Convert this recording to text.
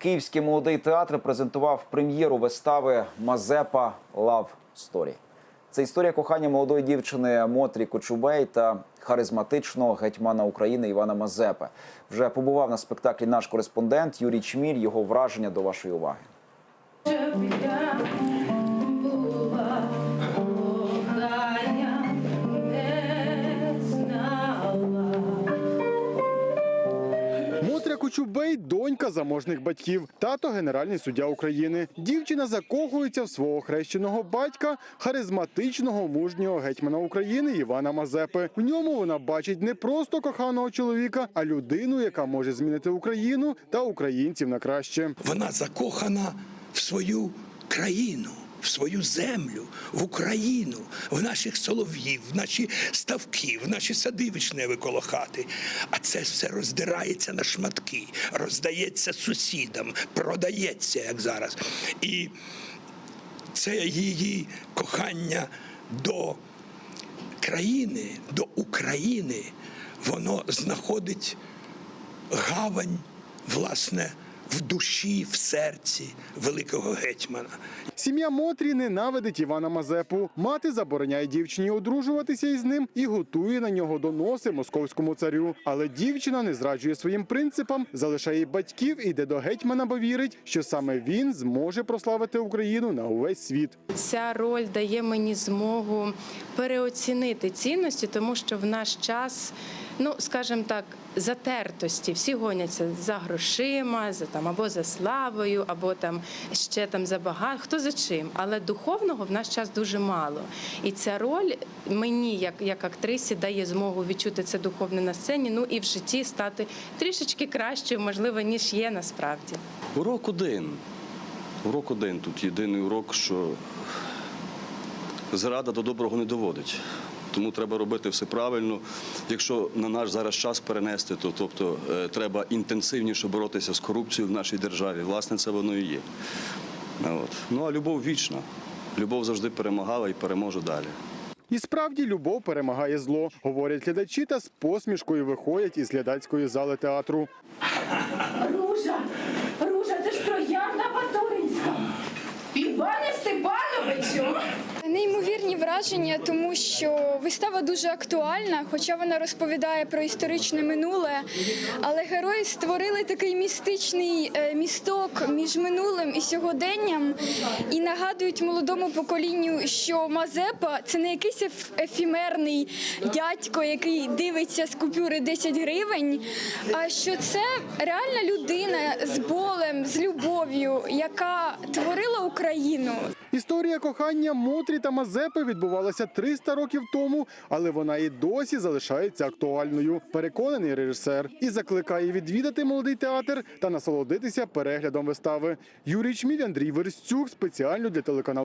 Київський молодий театр презентував прем'єру вистави Мазепа Лав Сторі. Це історія кохання молодої дівчини Мотрі Кочубей та харизматичного гетьмана України Івана Мазепи. Вже побував на спектаклі наш кореспондент Юрій Чміль. Його враження до вашої уваги. Мотря Кочубей – донька заможних батьків, тато генеральний суддя України. Дівчина закохується в свого хрещеного батька, харизматичного мужнього гетьмана України Івана Мазепи. В ньому вона бачить не просто коханого чоловіка, а людину, яка може змінити Україну та українців на краще. Вона закохана в свою країну, в свою землю, в Україну, в наших солов'їв, в наші ставки, в наші сади вишневі коло хати. А це все роздирається на шматки, роздається сусідам, продається, як зараз. І це її кохання до країни, до України, воно знаходить гавань, власне, в душі, в серці великого гетьмана. Сім'я Мотрі ненавидить Івана Мазепу. Мати забороняє дівчині одружуватися із ним і готує на нього доноси московському царю. Але дівчина не зраджує своїм принципам, залишає батьків і йде до гетьмана, бо вірить, що саме він зможе прославити Україну на увесь світ. Ця роль дає мені змогу переоцінити цінності, тому що в наш час, ну скажімо так, затертості всі гоняться за грошима, за там або за славою, або там ще там за багато, хто за чим. Але духовного в наш час дуже мало. І ця роль мені, як, як актрисі, дає змогу відчути це духовне на сцені, ну і в житті стати трішечки кращою, можливо, ніж є насправді. Урок один. Урок один. Тут єдиний урок, що зрада до доброго не доводить. Тому треба робити все правильно. Якщо на наш зараз час перенести, то тобто е, треба інтенсивніше боротися з корупцією в нашій державі. Власне, це воно і є. От. Ну а любов вічна. Любов завжди перемагала і переможе далі. І справді любов перемагає зло, говорять глядачі та з посмішкою виходять із глядацької зали театру. Враження, тому що вистава дуже актуальна, хоча вона розповідає про історичне минуле. Але герої створили такий містичний е, місток між минулим і сьогоденням і нагадують молодому поколінню, що Мазепа це не якийсь еф- ефімерний дядько, який дивиться з купюри 10 гривень, а що це реальна людина з болем, з любов'ю, яка творила Україну. Історія кохання Мотрі та Мазепи відбувалася 300 років тому, але вона і досі залишається актуальною. Переконаний режисер і закликає відвідати молодий театр та насолодитися переглядом вистави. Юрій Чміль, Андрій Верстюк спеціально для телеканалу.